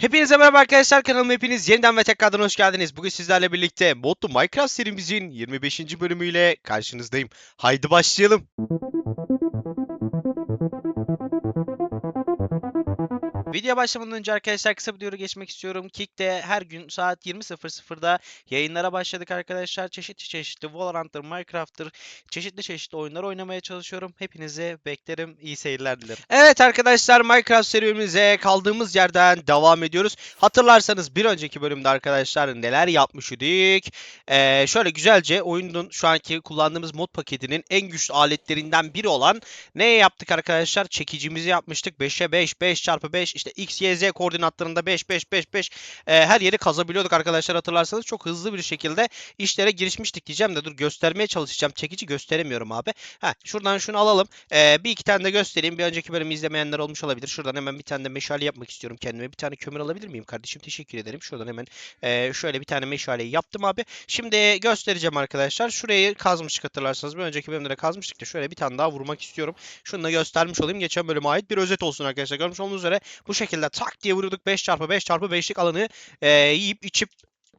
Hepinize merhaba arkadaşlar kanalıma hepiniz yeniden ve tekrardan hoş geldiniz. Bugün sizlerle birlikte Modlu Minecraft serimizin 25. bölümüyle karşınızdayım. Haydi başlayalım. Video başlamadan önce arkadaşlar kısa bir duyuru geçmek istiyorum. Kick'te her gün saat 20.00'da yayınlara başladık arkadaşlar. Çeşitli çeşitli Valorant'tır, Minecraft'tır, çeşitli çeşitli oyunlar oynamaya çalışıyorum. Hepinize beklerim. İyi seyirler dilerim. Evet arkadaşlar Minecraft serimize kaldığımız yerden devam ediyoruz. Hatırlarsanız bir önceki bölümde arkadaşlar neler yapmış idik? Ee, şöyle güzelce oyunun şu anki kullandığımız mod paketinin en güçlü aletlerinden biri olan ne yaptık arkadaşlar? Çekicimizi yapmıştık. 5'e 5, 5 çarpı 5 işte x, y, z koordinatlarında 5, 5, 5, 5 e, her yeri kazabiliyorduk arkadaşlar hatırlarsanız. Çok hızlı bir şekilde işlere girişmiştik diyeceğim de dur göstermeye çalışacağım. Çekici gösteremiyorum abi. Ha, şuradan şunu alalım. Ee, bir iki tane de göstereyim. Bir önceki bölümü izlemeyenler olmuş olabilir. Şuradan hemen bir tane de meşale yapmak istiyorum kendime. Bir tane kömür alabilir miyim kardeşim? Teşekkür ederim. Şuradan hemen e, şöyle bir tane meşaleyi yaptım abi. Şimdi göstereceğim arkadaşlar. Şurayı kazmıştık hatırlarsanız. Bir önceki bölümde de kazmıştık da şöyle bir tane daha vurmak istiyorum. Şunu da göstermiş olayım. Geçen bölüme ait bir özet olsun arkadaşlar. Görmüş olduğunuz üzere bu şekilde tak diye vuruyorduk. 5 çarpı 5 çarpı 5'lik alanı e, yiyip içip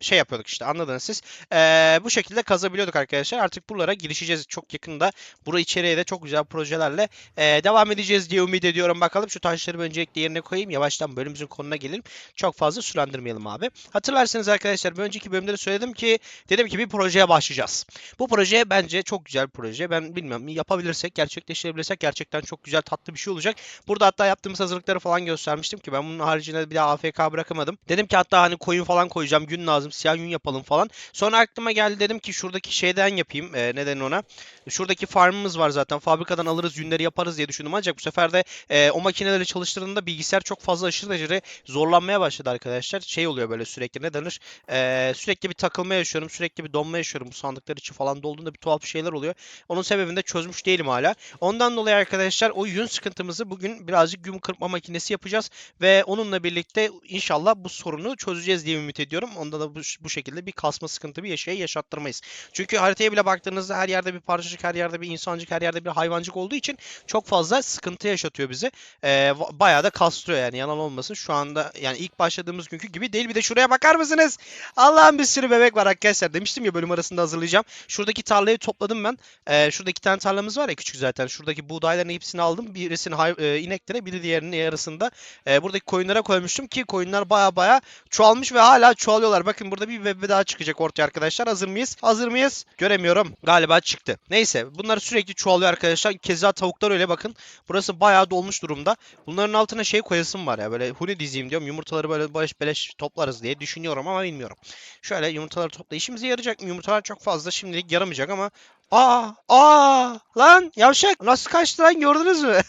şey yapıyorduk işte anladınız siz. Ee, bu şekilde kazabiliyorduk arkadaşlar. Artık buralara girişeceğiz çok yakında. Bura içeriye de çok güzel projelerle e, devam edeceğiz diye ümit ediyorum. Bakalım şu taşları öncelikle yerine koyayım. Yavaştan bölümümüzün konuna gelelim. Çok fazla sürendirmeyelim abi. Hatırlarsanız arkadaşlar bir önceki bölümde de söyledim ki dedim ki bir projeye başlayacağız. Bu proje bence çok güzel bir proje. Ben bilmiyorum yapabilirsek, gerçekleştirebilirsek gerçekten çok güzel tatlı bir şey olacak. Burada hatta yaptığımız hazırlıkları falan göstermiştim ki ben bunun haricinde bir daha AFK bırakamadım. Dedim ki hatta hani koyun falan koyacağım. Gün lazım. Siyah yün yapalım falan. Sonra aklıma geldi dedim ki şuradaki şeyden yapayım. E, neden ona? Şuradaki farmımız var zaten. Fabrikadan alırız yünleri yaparız diye düşündüm. Ancak bu sefer de e, o makineleri çalıştırdığında bilgisayar çok fazla aşırı derecede zorlanmaya başladı arkadaşlar. Şey oluyor böyle sürekli ne denir? E, sürekli bir takılma yaşıyorum. Sürekli bir donma yaşıyorum. Bu sandıklar içi falan dolduğunda bir tuhaf şeyler oluyor. Onun sebebini de çözmüş değilim hala. Ondan dolayı arkadaşlar o yün sıkıntımızı bugün birazcık gün kırpma makinesi yapacağız. Ve onunla birlikte inşallah bu sorunu çözeceğiz diye ümit ediyorum. Onda da bu, bu şekilde bir kasma sıkıntı bir şey yaşattırmayız. Çünkü haritaya bile baktığınızda her yerde bir parçacık, her yerde bir insancık, her yerde bir hayvancık olduğu için çok fazla sıkıntı yaşatıyor bize. Ee, bayağı da kastırıyor yani yalan olmasın. Şu anda yani ilk başladığımız günkü gibi değil. Bir de şuraya bakar mısınız? Allah'ım bir sürü bebek var arkadaşlar. Demiştim ya bölüm arasında hazırlayacağım. Şuradaki tarlayı topladım ben. Ee, şurada iki tane tarlamız var ya küçük zaten. Şuradaki buğdayların hepsini aldım. Birisini hay- e, ineklere, biri diğerinin yarısında. E, buradaki koyunlara koymuştum ki koyunlar baya baya çoğalmış ve hala çoğalıyorlar. Bakın burada bir bebe daha çıkacak ortaya arkadaşlar. Hazır mıyız? Hazır mıyız? Göremiyorum. Galiba çıktı. Neyse bunlar sürekli çoğalıyor arkadaşlar. Keza tavuklar öyle bakın. Burası bayağı dolmuş durumda. Bunların altına şey koyasım var ya böyle huni dizeyim diyorum. Yumurtaları böyle beleş beleş toplarız diye düşünüyorum ama bilmiyorum. Şöyle yumurtaları topla. İşimize yarayacak mı? Yumurtalar çok fazla şimdilik yaramayacak ama Aa, aa, lan yavşak nasıl kaçtı lan gördünüz mü?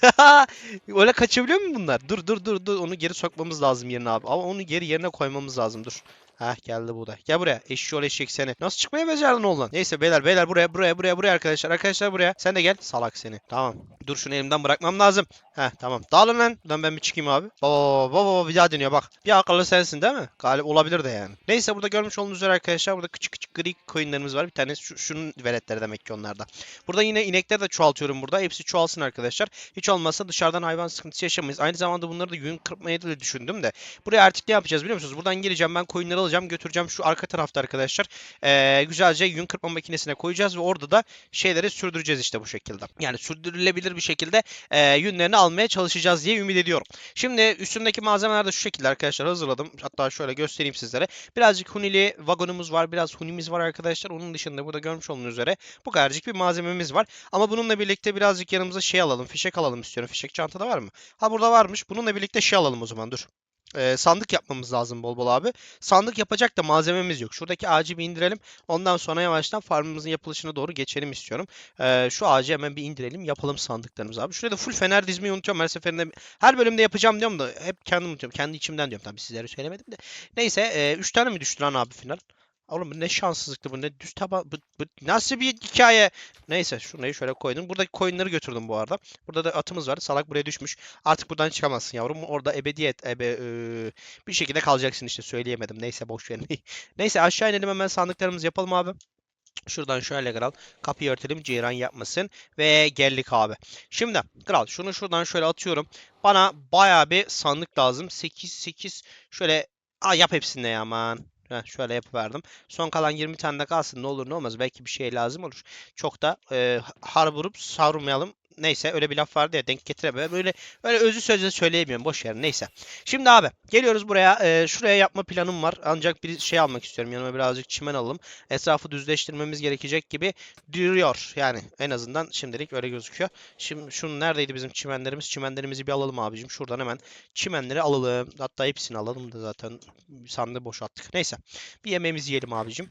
Öyle kaçabiliyor mu bunlar? Dur dur dur dur onu geri sokmamız lazım yerine abi. Ama onu geri yerine koymamız lazım dur. Heh geldi bu da. Gel buraya. Eşşoğlu eşek seni. Nasıl çıkmaya becerdin oğlan? Neyse beyler beyler buraya buraya buraya buraya arkadaşlar. Arkadaşlar buraya. Sen de gel. Salak seni. Tamam. Dur şunu elimden bırakmam lazım. Heh tamam. Dağılın lan. Lan ben bir çıkayım abi. Baba baba baba bir daha dönüyor bak. Bir akıllı sensin değil mi? Galip olabilir de yani. Neyse burada görmüş olduğunuz üzere arkadaşlar burada küçük küçük gri koyunlarımız var. Bir tane şu, şunun veletleri demek ki onlarda. Burada yine inekleri de çoğaltıyorum burada. Hepsi çoğalsın arkadaşlar. Hiç olmazsa dışarıdan hayvan sıkıntısı yaşamayız. Aynı zamanda bunları da yün kırpmayı da düşündüm de. Buraya artık ne yapacağız biliyor musunuz? Buradan geleceğim ben koyunları alacağım götüreceğim şu arka tarafta arkadaşlar. Ee, güzelce yün kırpma makinesine koyacağız ve orada da şeyleri sürdüreceğiz işte bu şekilde. Yani sürdürülebilir bir şekilde e, yünlerini almaya çalışacağız diye ümit ediyorum. Şimdi üstündeki malzemeler de şu şekilde arkadaşlar hazırladım. Hatta şöyle göstereyim sizlere. Birazcık hunili vagonumuz var. Biraz hunimiz var arkadaşlar. Onun dışında burada görmüş olduğunuz üzere bu kadarcık bir malzememiz var. Ama bununla birlikte birazcık yanımıza şey alalım. Fişek alalım istiyorum. Fişek çantada var mı? Ha burada varmış. Bununla birlikte şey alalım o zaman dur. Ee, sandık yapmamız lazım bol bol abi. Sandık yapacak da malzememiz yok. Şuradaki ağacı bir indirelim. Ondan sonra yavaştan farmımızın yapılışına doğru geçelim istiyorum. Ee, şu ağacı hemen bir indirelim. Yapalım sandıklarımızı abi. Şuraya da full fener dizmeyi unutuyorum. Her seferinde her bölümde yapacağım diyorum da hep kendim unutuyorum. Kendi içimden diyorum. Tabii sizlere söylemedim de. Neyse 3 tane mi düştü lan abi final? Oğlum bu ne şanssızlıktı bu ne düz taba bu, bu nasıl bir hikaye? Neyse şurayı şöyle koydum. Buradaki koyunları götürdüm bu arada. Burada da atımız var. Salak buraya düşmüş. Artık buradan çıkamazsın yavrum. Orada ebediyet ebe eee, bir şekilde kalacaksın işte söyleyemedim. Neyse boş verin. Neyse aşağı inelim hemen sandıklarımızı yapalım abi. Şuradan şöyle kral. Kapıyı örtelim ceyran yapmasın. Ve geldik abi. Şimdi kral şunu şuradan şöyle atıyorum. Bana baya bir sandık lazım. 8 8 şöyle Aa, yap hepsini ya aman. Heh, şöyle yapıverdim. Son kalan 20 tane de kalsın ne olur ne olmaz. Belki bir şey lazım olur. Çok da e, har vurup savrulmayalım. Neyse öyle bir laf vardı ya denk getiremem. Böyle öyle özü sözle söyleyemiyorum. Boş ver neyse. Şimdi abi geliyoruz buraya. E, şuraya yapma planım var. Ancak bir şey almak istiyorum. Yanıma birazcık çimen alalım. Etrafı düzleştirmemiz gerekecek gibi duruyor. Yani en azından şimdilik öyle gözüküyor. Şimdi şunun neredeydi bizim çimenlerimiz? Çimenlerimizi bir alalım abicim. Şuradan hemen çimenleri alalım. Hatta hepsini alalım da zaten sandığı boşalttık. Neyse. Bir yemeğimizi yiyelim abicim.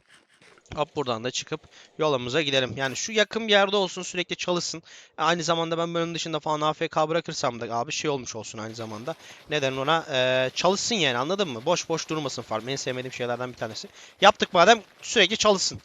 Hop buradan da çıkıp yolumuza gidelim. Yani şu yakın bir yerde olsun sürekli çalışsın. Aynı zamanda ben bölüm dışında falan AFK bırakırsam da abi şey olmuş olsun aynı zamanda. Neden ona? Ee, çalışsın yani anladın mı? Boş boş durmasın farm. En sevmediğim şeylerden bir tanesi. Yaptık madem sürekli çalışsın.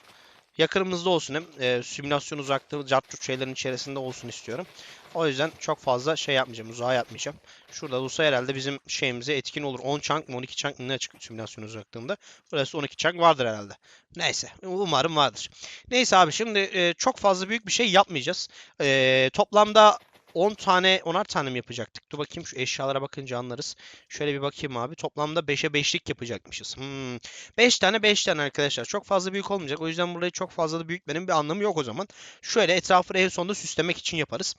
Yakınımızda olsun hem e, simülasyon uzaklığı, cartçut şeylerin içerisinde olsun istiyorum. O yüzden çok fazla şey yapmayacağım, uzağa yapmayacağım. Şurada olsa herhalde bizim şeyimize etkin olur. 10 chunk mı 12 chunk mı ne açık simülasyon uzaklığında. Burası 12 chunk vardır herhalde. Neyse umarım vardır. Neyse abi şimdi e, çok fazla büyük bir şey yapmayacağız. E, toplamda 10 tane 10'ar tane mi yapacaktık? Dur bakayım şu eşyalara bakınca anlarız. Şöyle bir bakayım abi. Toplamda 5'e 5'lik yapacakmışız. Hmm. 5 tane 5 tane arkadaşlar. Çok fazla büyük olmayacak. O yüzden burayı çok fazla da büyütmenin bir anlamı yok o zaman. Şöyle etrafını en sonunda süslemek için yaparız.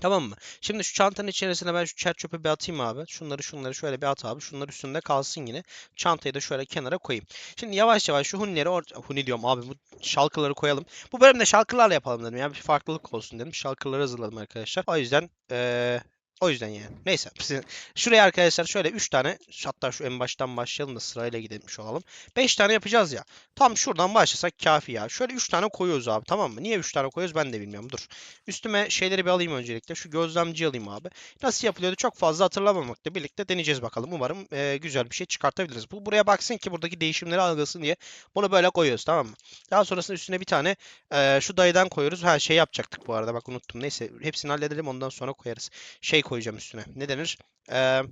Tamam mı? Şimdi şu çantanın içerisine ben şu çer çöpü bir atayım abi. Şunları şunları şöyle bir at abi. Şunlar üstünde kalsın yine. Çantayı da şöyle kenara koyayım. Şimdi yavaş yavaş şu hunileri or huni diyorum abi bu şalkıları koyalım. Bu bölümde şalkılarla yapalım dedim. Yani bir farklılık olsun dedim. Şalkıları hazırladım arkadaşlar. O yüzden eee o yüzden yani. Neyse. Şuraya arkadaşlar şöyle 3 tane hatta şu en baştan başlayalım da sırayla gidelim olalım. 5 tane yapacağız ya. Tam şuradan başlasak kafi ya. Şöyle 3 tane koyuyoruz abi tamam mı? Niye 3 tane koyuyoruz ben de bilmiyorum. Dur. Üstüme şeyleri bir alayım öncelikle. Şu gözlemci alayım abi. Nasıl yapılıyordu çok fazla hatırlamamakla birlikte deneyeceğiz bakalım. Umarım e, güzel bir şey çıkartabiliriz. Bu buraya baksın ki buradaki değişimleri algılasın diye bunu böyle koyuyoruz tamam mı? Daha sonrasında üstüne bir tane e, şu dayıdan koyuyoruz. Ha şey yapacaktık bu arada bak unuttum. Neyse hepsini halledelim ondan sonra koyarız. Şey koyacağım üstüne. Ne denir? Ee,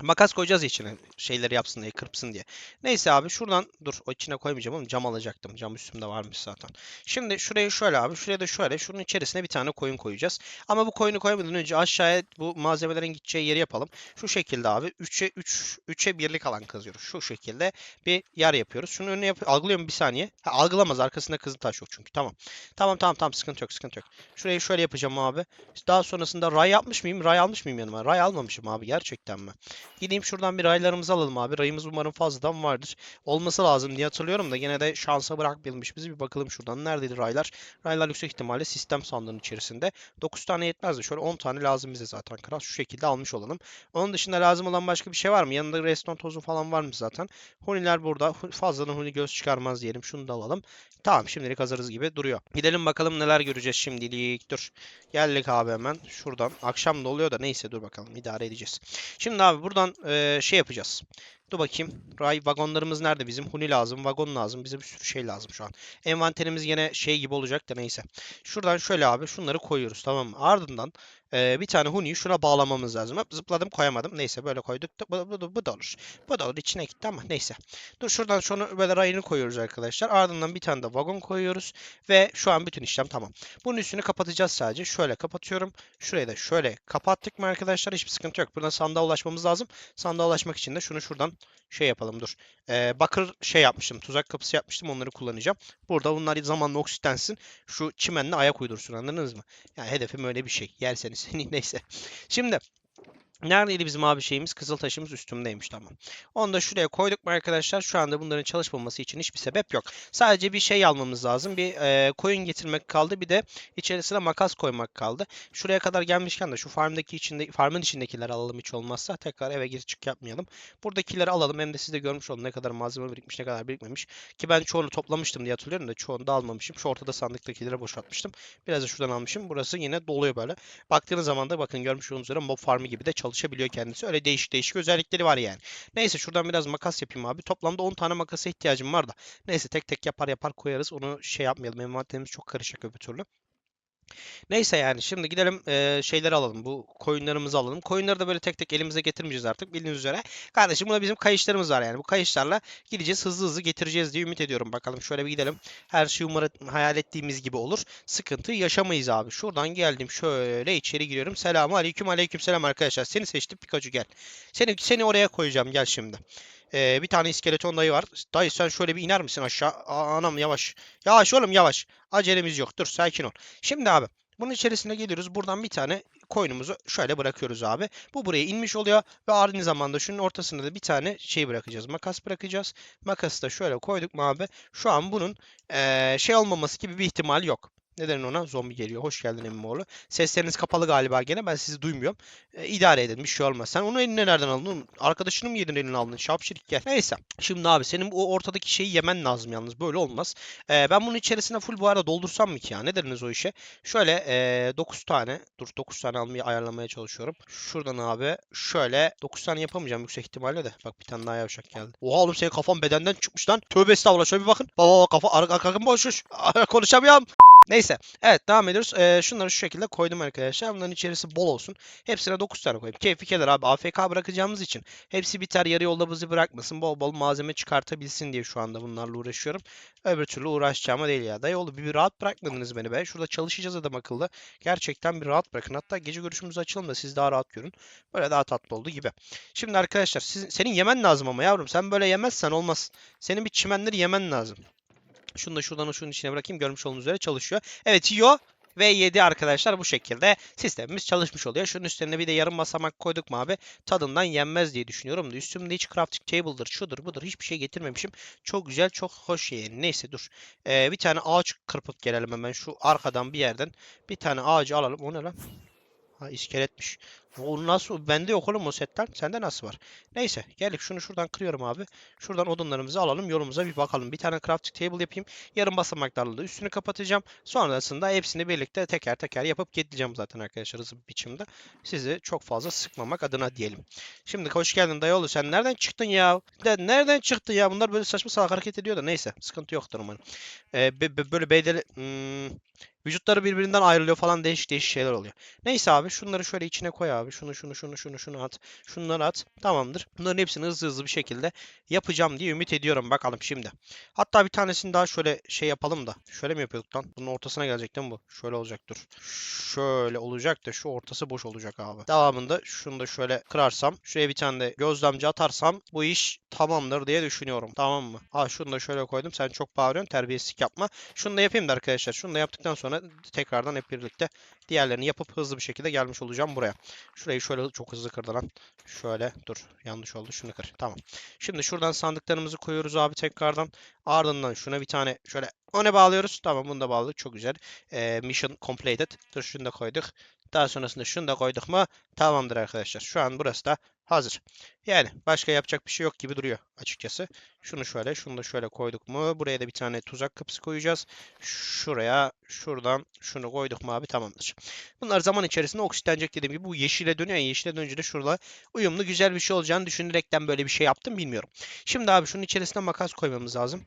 makas koyacağız içine. Şeyleri yapsın diye, kırpsın diye. Neyse abi şuradan dur o içine koymayacağım oğlum cam alacaktım. Cam üstümde varmış zaten. Şimdi şurayı şöyle abi. Şuraya da şöyle. Şunun içerisine bir tane koyun koyacağız. Ama bu koyunu koymadan önce aşağıya bu malzemelerin gideceği yeri yapalım. Şu şekilde abi. 3'e 3 3'e birlik alan kazıyoruz. Şu şekilde bir yer yapıyoruz. Şunu önüne yap algılıyorum bir saniye. Ha, algılamaz. Arkasında kızıl taş yok çünkü. Tamam. Tamam tamam tamam sıkıntı yok sıkıntı yok. Şurayı şöyle yapacağım abi. Daha sonrasında ray yapmış mıyım? Ray almış mıyım yanıma? Ray almamışım abi gerçekten mi? Gideyim şuradan bir raylarımızı alalım abi. Rayımız umarım fazladan vardır. Olması lazım diye hatırlıyorum da gene de şansa bırakmayalmış bizi. Bir bakalım şuradan. Neredeydi raylar? Raylar yüksek ihtimalle sistem sandığının içerisinde. 9 tane yetmezdi. Şöyle 10 tane lazım bize zaten kral. Şu şekilde almış olalım. Onun dışında lazım olan başka bir şey var mı? Yanında reston tozu falan var mı zaten? Huniler burada. Fazladan huni göz çıkarmaz diyelim. Şunu da alalım. Tamam şimdilik hazırız gibi duruyor. Gidelim bakalım neler göreceğiz şimdilik. Dur. Geldik abi hemen. Şuradan. Akşam da oluyor da neyse dur bakalım. idare edeceğiz. Şimdi abi buradan e, şey yapacağız. Dur bakayım. Ray vagonlarımız nerede bizim? Huni lazım, vagon lazım. Bize bir sürü şey lazım şu an. Envanterimiz yine şey gibi olacak da neyse. Şuradan şöyle abi şunları koyuyoruz tamam mı? Ardından e, bir tane Huni'yi şuna bağlamamız lazım. Hop zıpladım koyamadım. Neyse böyle koyduk. Bu, bu, bu, bu da olur. Bu da olur. İçine gitti ama neyse. Dur şuradan şunu böyle rayını koyuyoruz arkadaşlar. Ardından bir tane de vagon koyuyoruz. Ve şu an bütün işlem tamam. Bunun üstünü kapatacağız sadece. Şöyle kapatıyorum. Şurayı da şöyle kapattık mı arkadaşlar? Hiçbir sıkıntı yok. Buradan sandığa ulaşmamız lazım. Sandığa ulaşmak için de şunu şuradan şey yapalım dur. Ee, bakır şey yapmıştım. Tuzak kapısı yapmıştım. Onları kullanacağım. Burada bunlar zamanla oksitlensin. Şu çimenle ayak uydursun anladınız mı? Yani hedefim öyle bir şey. Yerseniz. Neyse. Şimdi Neredeydi bizim abi şeyimiz? Kızıl taşımız üstümdeymiş tamam. Onu da şuraya koyduk mu arkadaşlar? Şu anda bunların çalışmaması için hiçbir sebep yok. Sadece bir şey almamız lazım. Bir e, koyun getirmek kaldı. Bir de içerisine makas koymak kaldı. Şuraya kadar gelmişken de şu farmdaki içinde, farmın içindekileri alalım hiç olmazsa. Tekrar eve gir çık yapmayalım. Buradakileri alalım. Hem de siz de görmüş olun ne kadar malzeme birikmiş ne kadar birikmemiş. Ki ben çoğunu toplamıştım diye hatırlıyorum da çoğunu da almamışım. Şu ortada sandıktakileri boşaltmıştım. Biraz da şuradan almışım. Burası yine doluyor böyle. Baktığınız zaman da bakın görmüş olduğunuz üzere mob farmı gibi de çalışıyor çalışabiliyor kendisi. Öyle değişik değişik özellikleri var yani. Neyse şuradan biraz makas yapayım abi. Toplamda 10 tane makasa ihtiyacım var da. Neyse tek tek yapar yapar koyarız. Onu şey yapmayalım. Envanterimiz çok karışık öbür türlü. Neyse yani şimdi gidelim eee, şeyleri alalım. Bu koyunlarımızı alalım. Koyunları da böyle tek tek elimize getirmeyeceğiz artık bildiğiniz üzere. Kardeşim burada bizim kayışlarımız var yani. Bu kayışlarla gideceğiz hızlı hızlı getireceğiz diye ümit ediyorum. Bakalım şöyle bir gidelim. Her şey umarım hayal ettiğimiz gibi olur. Sıkıntı yaşamayız abi. Şuradan geldim şöyle içeri giriyorum. Selamun aleyküm aleyküm selam arkadaşlar. Seni seçtim Pikachu gel. Seni seni oraya koyacağım gel şimdi. Eee, bir tane iskeleton dayı var. Dayı sen şöyle bir iner misin aşağı? Aa, anam yavaş. Yavaş oğlum yavaş. Acelemiz yok. Dur sakin ol. Şimdi abi bunun içerisine geliyoruz. Buradan bir tane koyunumuzu şöyle bırakıyoruz abi. Bu buraya inmiş oluyor ve aynı zamanda şunun ortasında da bir tane şey bırakacağız. Makas bırakacağız. Makası da şöyle koyduk mu abi? Şu an bunun eee, şey olmaması gibi bir ihtimal yok. Neden ona? Zombi geliyor. Hoş geldin Emmoğlu. Sesleriniz kapalı galiba gene. Ben sizi duymuyorum. E, idare edin. Bir şey olmaz. Sen onu eline nereden aldın? Arkadaşını mı yedin eline aldın? Şapşirik gel. Neyse. Şimdi abi senin bu ortadaki şeyi yemen lazım yalnız. Böyle olmaz. E, ben bunun içerisine full bu arada doldursam mı ki ya? Ne deriniz o işe? Şöyle e, 9 tane. Dur 9 tane almayı ayarlamaya çalışıyorum. Şuradan abi şöyle 9 tane yapamayacağım yüksek ihtimalle de. Bak bir tane daha yavşak geldi. Oha oğlum senin kafan bedenden çıkmış lan. Tövbe estağfurullah. Şöyle bir bakın. Baba baba kafa arka arka boşmuş. Konuşamıyorum. Neyse. Evet devam ediyoruz. Ee, şunları şu şekilde koydum arkadaşlar. Bunların içerisi bol olsun. Hepsine 9 tane koyayım. Keyfi keder abi. AFK bırakacağımız için. Hepsi biter yarı yolda bizi bırakmasın. Bol bol malzeme çıkartabilsin diye şu anda bunlarla uğraşıyorum. Öbür türlü uğraşacağıma değil ya. Dayı oğlu bir, bir rahat bırakmadınız beni be. Şurada çalışacağız adam akıllı. Gerçekten bir rahat bırakın. Hatta gece görüşümüzü açalım da siz daha rahat görün. Böyle daha tatlı oldu gibi. Şimdi arkadaşlar siz, senin yemen lazım ama yavrum. Sen böyle yemezsen olmaz. Senin bir çimenleri yemen lazım. Şunu da şuradan şunun içine bırakayım. Görmüş olduğunuz üzere çalışıyor. Evet yiyor. Ve 7 arkadaşlar bu şekilde sistemimiz çalışmış oluyor. Şunun üstüne bir de yarım basamak koyduk mu abi? Tadından yenmez diye düşünüyorum üstümde hiç crafting table'dır, şudur budur hiçbir şey getirmemişim. Çok güzel, çok hoş yani. Neyse dur. Ee, bir tane ağaç kırpıp gelelim hemen şu arkadan bir yerden. Bir tane ağacı alalım. O ne lan? Ha iskeletmiş. O nasıl? Bende yok oğlum o setler. Sende nasıl var? Neyse gelip şunu şuradan kırıyorum abi. Şuradan odunlarımızı alalım. Yolumuza bir bakalım. Bir tane crafting table yapayım. Yarım basamaklarla da üstünü kapatacağım. Sonrasında hepsini birlikte teker teker yapıp gideceğim zaten arkadaşlar hızlı bir biçimde. Sizi çok fazla sıkmamak adına diyelim. Şimdi hoş geldin dayıoğlu. Sen nereden çıktın ya? De, nereden çıktın ya? Bunlar böyle saçma salak hareket ediyor da neyse. Sıkıntı yoktur umarım. Ee, be- be- böyle bedeli... Hmm, vücutları birbirinden ayrılıyor falan değişik değişik şeyler oluyor. Neyse abi şunları şöyle içine koy abi. Şunu şunu şunu şunu şunu at. Şunları at. Tamamdır. Bunların hepsini hızlı hızlı bir şekilde yapacağım diye ümit ediyorum. Bakalım şimdi. Hatta bir tanesini daha şöyle şey yapalım da. Şöyle mi yapıyorduk lan? Bunun ortasına gelecek değil mi bu? Şöyle olacak dur. Şöyle olacak da şu ortası boş olacak abi. Devamında şunu da şöyle kırarsam. Şuraya bir tane de gözlemci atarsam bu iş tamamdır diye düşünüyorum. Tamam mı? Ha şunu da şöyle koydum. Sen çok bağırıyorsun. Terbiyesizlik yapma. Şunu da yapayım da arkadaşlar. Şunu da yaptıktan sonra tekrardan hep birlikte diğerlerini yapıp hızlı bir şekilde gelmiş olacağım buraya. Şurayı şöyle çok hızlı kırdı lan. Şöyle dur yanlış oldu şunu kır. Tamam. Şimdi şuradan sandıklarımızı koyuyoruz abi tekrardan. Ardından şuna bir tane şöyle öne bağlıyoruz. Tamam bunu da bağladık çok güzel. Ee, mission completed. Dur şunu da koyduk. Daha sonrasında şunu da koyduk mu tamamdır arkadaşlar. Şu an burası da hazır. Yani başka yapacak bir şey yok gibi duruyor açıkçası. Şunu şöyle, şunu da şöyle koyduk mu? Buraya da bir tane tuzak kapısı koyacağız. Şuraya, şuradan şunu koyduk mu abi tamamdır. Bunlar zaman içerisinde oksitlenecek dediğim gibi bu yeşile dönüyor ya yeşile dönünce de şurada uyumlu güzel bir şey olacağını düşünerekten böyle bir şey yaptım bilmiyorum. Şimdi abi şunun içerisine makas koymamız lazım.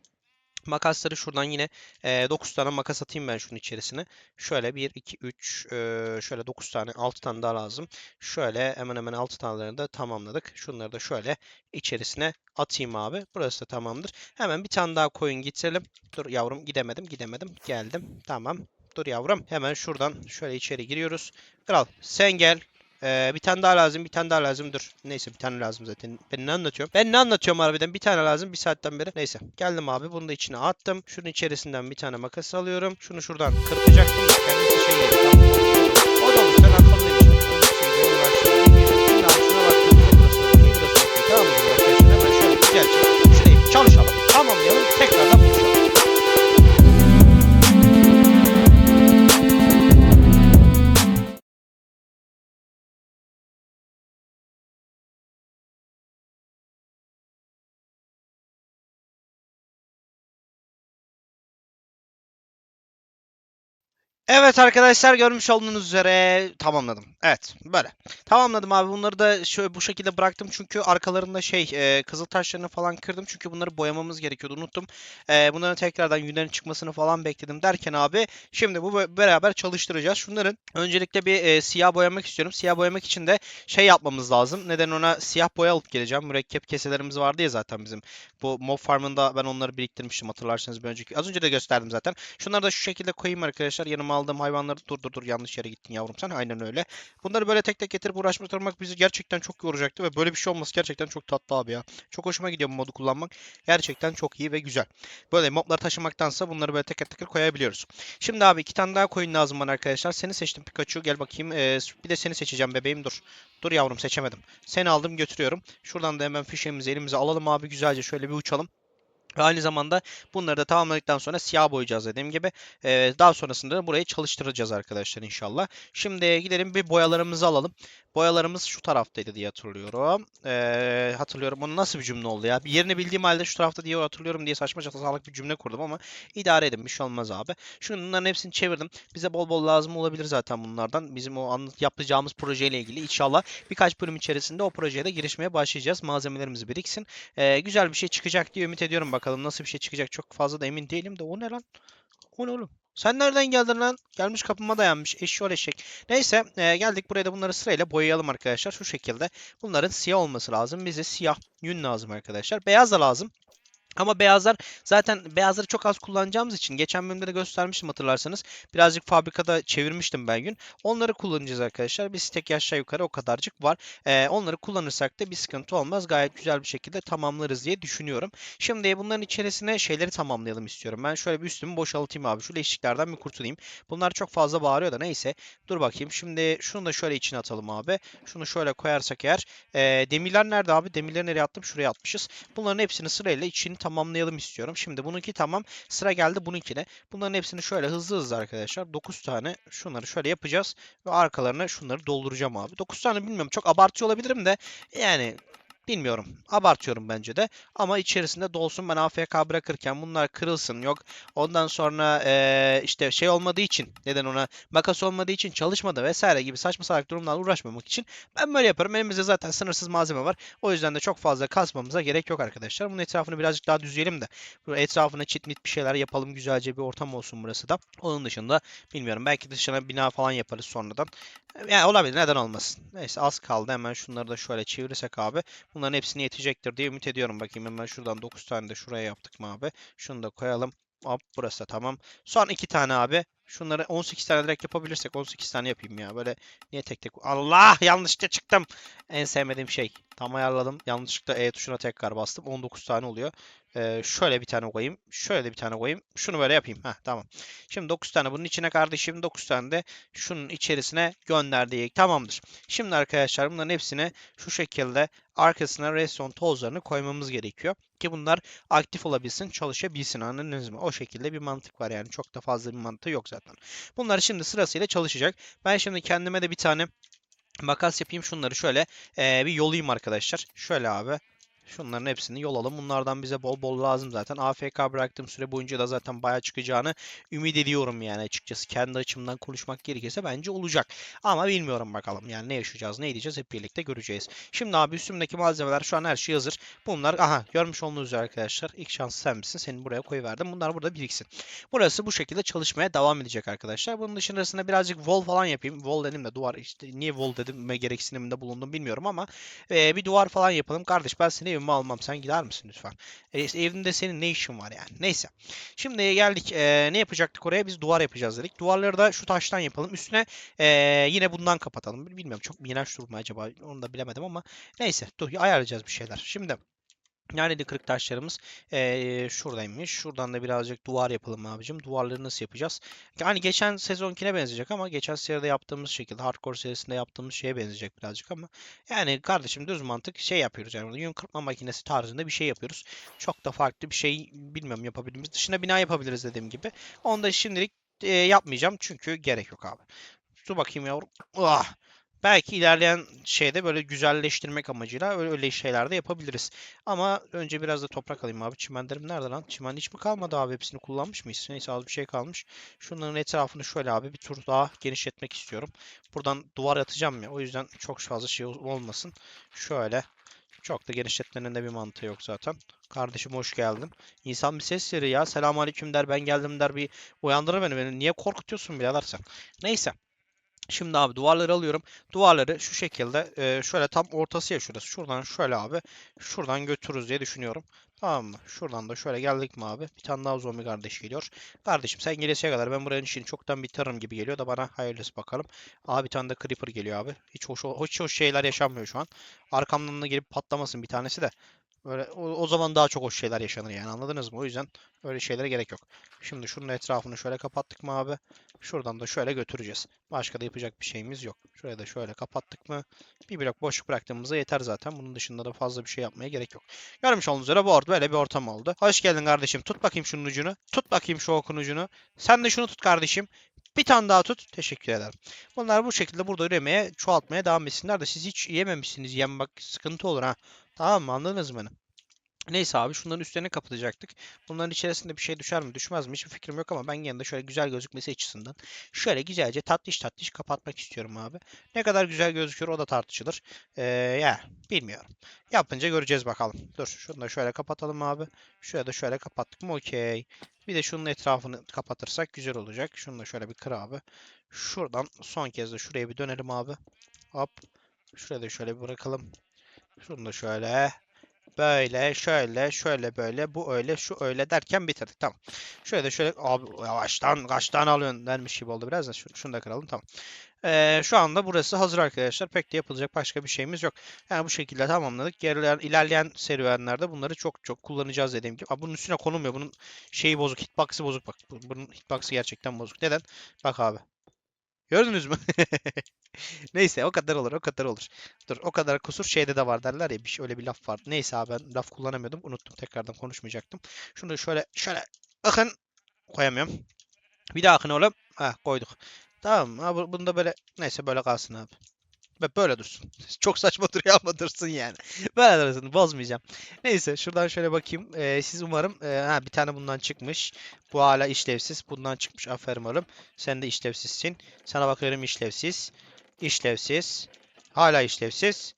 Makasları şuradan yine e, 9 tane makas atayım ben şunun içerisine. Şöyle 1, 2, 3, e, şöyle 9 tane, 6 tane daha lazım. Şöyle hemen hemen 6 tanelerini de tamamladık. Şunları da şöyle içerisine atayım abi. Burası da tamamdır. Hemen bir tane daha koyun getirelim. Dur yavrum gidemedim, gidemedim. Geldim. Tamam. Dur yavrum. Hemen şuradan şöyle içeri giriyoruz. Kral sen gel. Ee, bir tane daha lazım, bir tane daha lazım. Dur. Neyse bir tane lazım zaten. Ben ne anlatıyorum? Ben ne anlatıyorum harbiden? Bir tane lazım bir saatten beri. Neyse. Geldim abi. Bunu da içine attım. Şunun içerisinden bir tane makas alıyorum. Şunu şuradan kırpacaktım kendisi şey yedi. Evet arkadaşlar görmüş olduğunuz üzere tamamladım. Evet böyle. Tamamladım abi bunları da şöyle bu şekilde bıraktım çünkü arkalarında şey e, kızıl taşlarını falan kırdım çünkü bunları boyamamız gerekiyordu unuttum. E, bunların tekrardan yünlerin çıkmasını falan bekledim derken abi şimdi bu beraber çalıştıracağız. Şunların öncelikle bir e, siyah boyamak istiyorum. Siyah boyamak için de şey yapmamız lazım. Neden ona siyah boya alıp geleceğim. Mürekkep keselerimiz vardı ya zaten bizim. Bu mob farmında ben onları biriktirmiştim hatırlarsanız bir önceki. Az önce de gösterdim zaten. Şunları da şu şekilde koyayım arkadaşlar. Yanıma aldığım hayvanları dur dur dur yanlış yere gittin yavrum sen. Aynen öyle. Bunları böyle tek tek getirip uğraştırmak bizi gerçekten çok yoracaktı ve böyle bir şey olması gerçekten çok tatlı abi ya. Çok hoşuma gidiyor bu modu kullanmak. Gerçekten çok iyi ve güzel. Böyle mobları taşımaktansa bunları böyle teker teker koyabiliyoruz. Şimdi abi iki tane daha koyun lazım bana arkadaşlar. Seni seçtim Pikachu. Gel bakayım. Ee, bir de seni seçeceğim bebeğim dur. Dur yavrum seçemedim. Seni aldım götürüyorum. Şuradan da hemen fişemizi elimize alalım abi güzelce şöyle bir uçalım. Aynı zamanda bunları da tamamladıktan sonra siyah boyayacağız dediğim gibi. Ee, daha sonrasında da burayı çalıştıracağız arkadaşlar inşallah. Şimdi gidelim bir boyalarımızı alalım. Boyalarımız şu taraftaydı diye hatırlıyorum. Ee, hatırlıyorum. Onun nasıl bir cümle oldu ya? Yerini bildiğim halde şu tarafta diye hatırlıyorum diye saçma sağlık bir cümle kurdum ama idare edin bir şey olmaz abi. Şunun bunların hepsini çevirdim. Bize bol bol lazım olabilir zaten bunlardan. Bizim o yapacağımız projeyle ilgili inşallah birkaç bölüm içerisinde o projeye de girişmeye başlayacağız. Malzemelerimiz biriksin. Ee, güzel bir şey çıkacak diye ümit ediyorum bakalım nasıl bir şey çıkacak çok fazla da emin değilim de o ne lan? O ne oğlum? Sen nereden geldin lan? Gelmiş kapıma dayanmış. Eşşoğlu eşek. Neyse e, geldik buraya da bunları sırayla boyayalım arkadaşlar. Şu şekilde. Bunların siyah olması lazım. Bize siyah yün lazım arkadaşlar. Beyaz da lazım. Ama beyazlar zaten beyazları çok az kullanacağımız için geçen bölümde de göstermiştim hatırlarsanız. Birazcık fabrikada çevirmiştim ben gün. Onları kullanacağız arkadaşlar. Bir tek aşağı yukarı o kadarcık var. Ee, onları kullanırsak da bir sıkıntı olmaz. Gayet güzel bir şekilde tamamlarız diye düşünüyorum. Şimdi bunların içerisine şeyleri tamamlayalım istiyorum. Ben şöyle bir üstümü boşaltayım abi. Şu leşiklerden bir kurtulayım. Bunlar çok fazla bağırıyor da neyse. Dur bakayım. Şimdi şunu da şöyle içine atalım abi. Şunu şöyle koyarsak eğer. Ee, demirler nerede abi? Demirleri nereye attım? Şuraya atmışız. Bunların hepsini sırayla içini tamamlayalım istiyorum. Şimdi bununki tamam. Sıra geldi bununkine. Bunların hepsini şöyle hızlı hızlı arkadaşlar 9 tane şunları şöyle yapacağız ve arkalarına şunları dolduracağım abi. 9 tane bilmiyorum çok abartıyor olabilirim de yani Bilmiyorum. Abartıyorum bence de. Ama içerisinde dolsun ben AFK bırakırken bunlar kırılsın. Yok ondan sonra eee, işte şey olmadığı için neden ona makas olmadığı için çalışmadı vesaire gibi saçma salak durumlarla uğraşmamak için ben böyle yaparım. Elimizde zaten sınırsız malzeme var. O yüzden de çok fazla kasmamıza gerek yok arkadaşlar. Bunun etrafını birazcık daha düzleyelim de. Etrafına çit mit bir şeyler yapalım. Güzelce bir ortam olsun burası da. Onun dışında bilmiyorum. Belki dışına bina falan yaparız sonradan. Yani olabilir. Neden olmasın. Neyse az kaldı. Hemen şunları da şöyle çevirirsek abi. Bunların hepsine yetecektir diye ümit ediyorum. Bakayım hemen şuradan 9 tane de şuraya yaptık mı abi. Şunu da koyalım. Hop burası da tamam. Son 2 tane abi. Şunları 18 tane direkt yapabilirsek 18 tane yapayım ya. Böyle niye tek tek... Allah yanlışlıkla çıktım. En sevmediğim şey. Tam ayarladım. Yanlışlıkla E tuşuna tekrar bastım. 19 tane oluyor. Ee, şöyle bir tane koyayım. Şöyle bir tane koyayım. Şunu böyle yapayım. Heh, tamam. Şimdi 9 tane bunun içine kardeşim 9 tane de şunun içerisine gönderdik. Tamamdır. Şimdi arkadaşlar bunların hepsini şu şekilde arkasına redstone tozlarını koymamız gerekiyor. Ki bunlar aktif olabilsin, çalışabilsin anladınız mı? O şekilde bir mantık var yani. Çok da fazla bir mantığı yok zaten. Bunlar şimdi sırasıyla çalışacak. Ben şimdi kendime de bir tane makas yapayım. Şunları şöyle eee, bir yolayım arkadaşlar. Şöyle abi. Şunların hepsini yolalım. Bunlardan bize bol bol lazım zaten. AFK bıraktığım süre boyunca da zaten bayağı çıkacağını ümit ediyorum yani açıkçası. Kendi açımdan konuşmak gerekirse bence olacak. Ama bilmiyorum bakalım. Yani ne yaşayacağız, ne edeceğiz hep birlikte göreceğiz. Şimdi abi üstümdeki malzemeler şu an her şey hazır. Bunlar aha görmüş olduğunuz üzere arkadaşlar. İlk şansı sen misin? Seni buraya koyuverdim. Bunlar burada biriksin. Burası bu şekilde çalışmaya devam edecek arkadaşlar. Bunun dışında birazcık wall falan yapayım. Wall dedim de duvar işte niye wall dedim ve gereksiniminde bulundum bilmiyorum ama e, bir duvar falan yapalım. Kardeş ben seni evime almam. Sen gider misin lütfen? E, işte evimde senin ne işin var yani? Neyse. Şimdi geldik. e, ne yapacaktık oraya? Biz duvar yapacağız dedik. Duvarları da şu taştan yapalım. Üstüne e, yine bundan kapatalım. Bilmiyorum çok iğrenç durur mu acaba? Onu da bilemedim ama neyse. Dur ayarlayacağız bir şeyler. Şimdi Neredeydi kırık taşlarımız? Ee, şuradaymış. Şuradan da birazcık duvar yapalım abicim. Duvarları nasıl yapacağız? Yani geçen sezonkine benzeyecek ama geçen seride yaptığımız şekilde Hardcore serisinde yaptığımız şeye benzeyecek birazcık ama yani kardeşim düz mantık şey yapıyoruz yani burada yün kırpma makinesi tarzında bir şey yapıyoruz. Çok da farklı bir şey bilmiyorum yapabildiğimiz. Dışına bina yapabiliriz dediğim gibi. Onu da şimdilik e, yapmayacağım çünkü gerek yok abi. Dur bakayım yavrum. Ah! Belki ilerleyen şeyde böyle güzelleştirmek amacıyla öyle, öyle şeyler de yapabiliriz. Ama önce biraz da toprak alayım abi. Çimenlerim nerede lan? Çimen hiç mi kalmadı abi? Hepsini kullanmış mıyız? Neyse az bir şey kalmış. Şunların etrafını şöyle abi bir tur daha genişletmek istiyorum. Buradan duvar atacağım ya. O yüzden çok fazla şey ol- olmasın. Şöyle. Çok da genişletmenin de bir mantığı yok zaten. Kardeşim hoş geldin. İnsan bir ses verir ya. Selamünaleyküm der. Ben geldim der. Bir uyandırır beni. Beni niye korkutuyorsun birader sen? Neyse. Şimdi abi duvarları alıyorum. Duvarları şu şekilde e, şöyle tam ortası ya şurası. Şuradan şöyle abi. Şuradan götürürüz diye düşünüyorum. Tamam mı? Şuradan da şöyle geldik mi abi? Bir tane daha zombi kardeş geliyor. Kardeşim sen gelesiye kadar ben buranın işini çoktan bitiririm gibi geliyor da bana hayırlısı bakalım. Abi bir tane de creeper geliyor abi. Hiç hoş, hoş, hoş şeyler yaşanmıyor şu an. Arkamdan da gelip patlamasın bir tanesi de. Böyle o, o zaman daha çok hoş şeyler yaşanır yani anladınız mı? O yüzden öyle şeylere gerek yok. Şimdi şunun etrafını şöyle kapattık mı abi? Şuradan da şöyle götüreceğiz. Başka da yapacak bir şeyimiz yok. Şurayı da şöyle kapattık mı? Bir blok boşluk bıraktığımızda yeter zaten. Bunun dışında da fazla bir şey yapmaya gerek yok. Görmüş olduğunuz üzere bu orada böyle bir ortam oldu. Hoş geldin kardeşim. Tut bakayım şunun ucunu. Tut bakayım şu okun ucunu. Sen de şunu tut kardeşim. Bir tane daha tut. Teşekkür ederim. Bunlar bu şekilde burada üremeye, çoğaltmaya devam etsinler de siz hiç yememişsiniz. Yem bak sıkıntı olur ha. Tamam mı? Anladınız beni? Neyse abi şunların üstlerini kapatacaktık. Bunların içerisinde bir şey düşer mi düşmez mi hiçbir fikrim yok ama ben de şöyle güzel gözükmesi açısından şöyle güzelce tatlış tatlış kapatmak istiyorum abi. Ne kadar güzel gözüküyor o da tartışılır. Ee, ya bilmiyorum. Yapınca göreceğiz bakalım. Dur şunu da şöyle kapatalım abi. Şuraya da şöyle kapattık mı okey. Bir de şunun etrafını kapatırsak güzel olacak. Şunu da şöyle bir kır abi. Şuradan son kez de şuraya bir dönelim abi. Hop. Şuraya da şöyle bir bırakalım. Şunu da şöyle. Böyle, şöyle, şöyle böyle, bu öyle, şu öyle derken bitirdik. Tamam. Şöyle de şöyle, abi yavaştan kaç tane alıyorsun dermiş gibi oldu biraz da. Şunu, şunu da kıralım, tamam. Ee, şu anda burası hazır arkadaşlar. Pek de yapılacak başka bir şeyimiz yok. Yani bu şekilde tamamladık. Gerileyen, ilerleyen serüvenlerde bunları çok çok kullanacağız dediğim gibi. Aa, bunun üstüne konulmuyor. Bunun şeyi bozuk, hitbox'ı bozuk bak. Bu- Bunun hitbox'ı gerçekten bozuk. Neden? Bak abi. Gördünüz mü? Neyse o kadar olur o kadar olur. Dur o kadar kusur şeyde de var derler ya bir şey öyle bir laf var. Neyse abi ben laf kullanamıyordum unuttum tekrardan konuşmayacaktım. Şunu da şöyle şöyle akın koyamıyorum. Bir daha akın oğlum. Ha koyduk. Tamam bu- bunu da böyle neyse böyle kalsın abi. Ve böyle dursun. Çok saçma duruyor ama dursun yani. Böyle dursun bozmayacağım. Neyse şuradan şöyle bakayım. Ee, siz umarım ee, ha, bir tane bundan çıkmış. Bu hala işlevsiz. Bundan çıkmış. Aferin oğlum. Sen de işlevsizsin. Sana bakıyorum işlevsiz. İşlevsiz. Hala işlevsiz.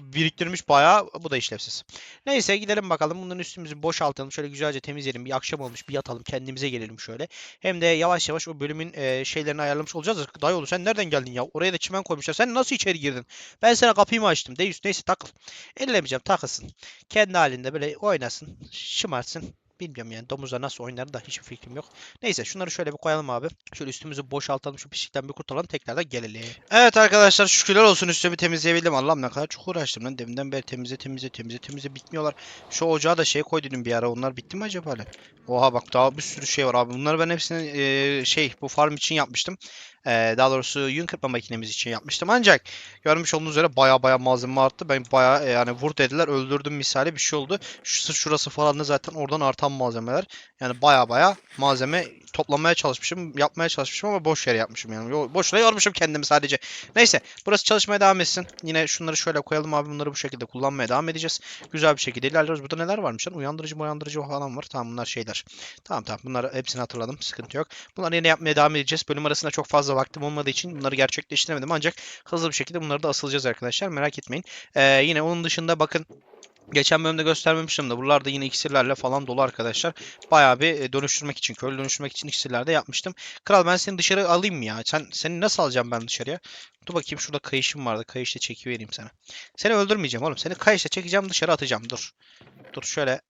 Biriktirmiş bayağı. Bu da işlevsiz. Neyse gidelim bakalım. Bunların üstümüzü boşaltalım. Şöyle güzelce temizleyelim. Bir akşam olmuş. Bir yatalım. Kendimize gelelim şöyle. Hem de yavaş yavaş o bölümün e, şeylerini ayarlamış olacağız. Dayı olur sen nereden geldin ya? Oraya da çimen koymuşlar. Sen nasıl içeri girdin? Ben sana kapıyı mı açtım? Deyüs neyse takıl. Ellemeyeceğim takılsın. Kendi halinde böyle oynasın. Şımarsın. Bilmiyorum yani domuzla nasıl oynar da hiçbir fikrim yok. Neyse şunları şöyle bir koyalım abi. Şöyle üstümüzü boşaltalım şu pislikten bir kurtulalım tekrardan gelelim. Evet arkadaşlar şükürler olsun üstümü temizleyebildim. Allah'ım ne kadar çok uğraştım lan. Deminden beri temizle temizle temizle temizle bitmiyorlar. Şu ocağa da şey koy dedim bir ara. Onlar bitti mi acaba hala? Oha bak daha bir sürü şey var abi. Bunları ben hepsini eee, şey bu farm için yapmıştım. Eee, daha doğrusu yün kırpma makinemiz için yapmıştım. Ancak görmüş olduğunuz üzere baya baya malzeme arttı. Ben baya e, yani vur dediler öldürdüm misali bir şey oldu. Şu şurası falan da zaten oradan artan malzemeler. Yani baya baya malzeme toplamaya çalışmışım, yapmaya çalışmışım ama boş yere yapmışım yani. Yo- Boşuna yormuşum kendimi sadece. Neyse, burası çalışmaya devam etsin. Yine şunları şöyle koyalım abi. Bunları bu şekilde kullanmaya devam edeceğiz. Güzel bir şekilde ilerliyoruz. Burada neler varmış lan? Uyandırıcı uyandırıcı falan var. Tamam bunlar şeyler. Tamam tamam. Bunları hepsini hatırladım. Sıkıntı yok. Bunları yine yapmaya devam edeceğiz. Bölüm arasında çok fazla vaktim olmadığı için bunları gerçekleştiremedim. Ancak hızlı bir şekilde bunları da asılacağız arkadaşlar. Merak etmeyin. Ee, yine onun dışında bakın Geçen bölümde göstermemiştim de buralarda yine iksirlerle falan dolu arkadaşlar. Bayağı bir e, dönüştürmek için, köylü dönüştürmek için iksirler de yapmıştım. Kral ben seni dışarı alayım mı ya? Sen seni nasıl alacağım ben dışarıya? Dur bakayım şurada kayışım vardı. Kayışla çekivereyim sana. Seni öldürmeyeceğim oğlum. Seni kayışla çekeceğim dışarı atacağım. Dur. Dur şöyle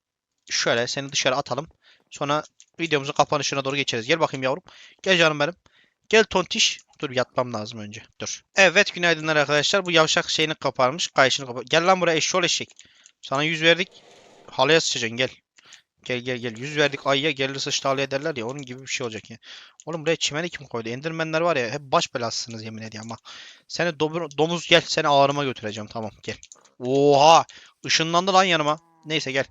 şöyle seni dışarı atalım. Sonra videomuzun kapanışına doğru geçeriz. Gel bakayım yavrum. Gel canım benim. Gel tontiş. Dur yatmam lazım önce. Dur. Evet günaydınlar arkadaşlar. Bu yavşak şeyini kaparmış. Kayışını kapar. Gel lan buraya eşşoğlu eşek. Sana yüz verdik. Halıya sıçacaksın gel. Gel gel gel. Yüz verdik ayıya gelir sıçtı halıya derler ya. Onun gibi bir şey olacak ya. Oğlum buraya çimeni kim koydu? Endermenler var ya hep baş belasısınız yemin ediyorum ama. Seni domuz gel seni ağrıma götüreceğim tamam gel. Oha! Işınlandı lan yanıma. Neyse gel.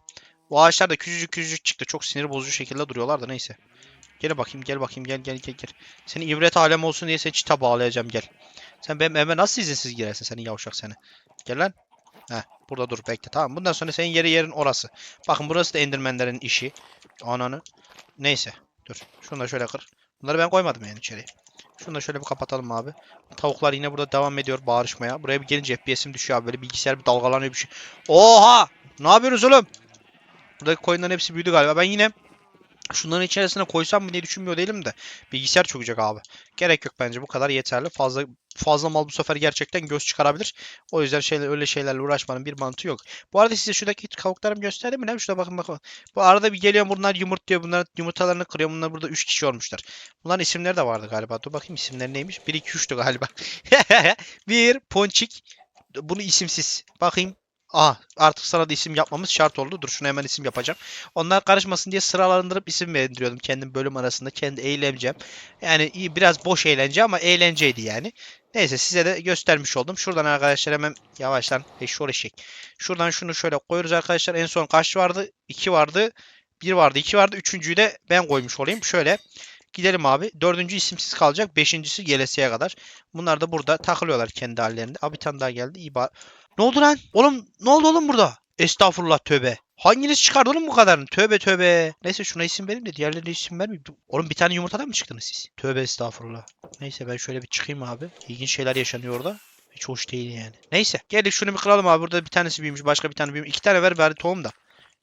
Bu ağaçlar da küçücük küçücük çıktı. Çok sinir bozucu şekilde duruyorlar da neyse. Gel bakayım gel bakayım gel gel gel gel. Seni ibret alem olsun diye seni çita bağlayacağım gel. Sen benim eve nasıl izinsiz girersin senin yavşak seni. Gel lan. Heh, burada dur bekle tamam. Bundan sonra senin yeri yerin orası. Bakın burası da endirmenlerin işi. Ananı. Neyse. Dur. Şunu da şöyle kır. Bunları ben koymadım yani içeriye. Şunu da şöyle bir kapatalım abi. Tavuklar yine burada devam ediyor bağırışmaya. Buraya bir gelince FPS'im düşüyor abi. Böyle bilgisayar bir dalgalanıyor bir şey. Oha! Ne yapıyorsunuz oğlum? Buradaki koyunların hepsi büyüdü galiba. Ben yine şunların içerisine koysam mı diye düşünmüyor değilim de. Bilgisayar çökecek abi. Gerek yok bence bu kadar yeterli. Fazla fazla mal bu sefer gerçekten göz çıkarabilir. O yüzden şeyler öyle şeylerle uğraşmanın bir mantığı yok. Bu arada size şuradaki tavuklarımı gösterdim mi? lan? Şurada bakın bakın. Bu arada bir geliyor bunlar yumurtluyor. Bunlar yumurtalarını kırıyor. Bunlar burada 3 kişi olmuşlar. Bunların isimleri de vardı galiba. Dur bakayım isimleri neymiş? 1 2 3'tü galiba. bir Ponçik. Bunu isimsiz. Bakayım. Aha artık sana da isim yapmamız şart oldu. Dur şuna hemen isim yapacağım. Onlar karışmasın diye sıralandırıp isim verdiriyordum kendim bölüm arasında. Kendi eğlencem. Yani iyi biraz boş eğlence ama eğlenceydi yani. Neyse size de göstermiş oldum. Şuradan arkadaşlar hemen yavaştan eşşoğlu eşek. Şuradan şunu şöyle koyuyoruz arkadaşlar. En son kaç vardı? 2 vardı. 1 vardı, 2 vardı. Üçüncüyü de ben koymuş olayım. Şöyle gidelim abi. Dördüncü isimsiz kalacak. Beşincisi gelesiye kadar. Bunlar da burada takılıyorlar kendi hallerinde. Abi bir tane daha geldi. İyi Ne oldu lan? Oğlum ne oldu oğlum burada? Estağfurullah tövbe. Hanginiz çıkardı oğlum bu kadarını? Tövbe tövbe. Neyse şuna isim verin de diğerlerine isim vermeyeyim. Oğlum bir tane yumurtadan mı çıktınız siz? Tövbe estağfurullah. Neyse ben şöyle bir çıkayım abi. İlginç şeyler yaşanıyor orada. Hiç hoş değil yani. Neyse. Gelin şunu bir kıralım abi. Burada bir tanesi büyümüş. Başka bir tane büyümüş. İki tane ver bari tohum da.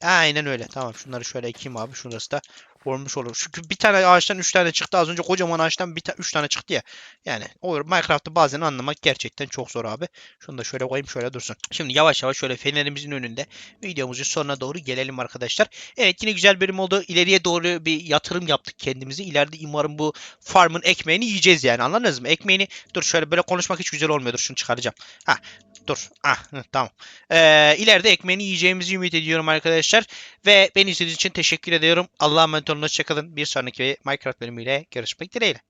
Aynen öyle. Tamam şunları şöyle ekeyim abi. Şurası da olmuş olur. Çünkü bir tane ağaçtan üç tane çıktı. Az önce kocaman ağaçtan bir ta üç tane çıktı ya. Yani olur. Minecraft'ı bazen anlamak gerçekten çok zor abi. Şunu da şöyle koyayım şöyle dursun. Şimdi yavaş yavaş şöyle fenerimizin önünde videomuzun sonuna doğru gelelim arkadaşlar. Evet yine güzel bölüm oldu. İleriye doğru bir yatırım yaptık kendimizi. İleride umarım bu farmın ekmeğini yiyeceğiz yani anladınız mı? Ekmeğini dur şöyle böyle konuşmak hiç güzel olmuyordur. Şunu çıkaracağım. Ha dur. Ah tamam. Ee, ileride ekmeğini yiyeceğimizi ümit ediyorum arkadaşlar. Ve beni izlediğiniz için teşekkür ediyorum. Allah'a emanet. Hoşçakalın. Bir sonraki Minecraft bölümüyle görüşmek dileğiyle.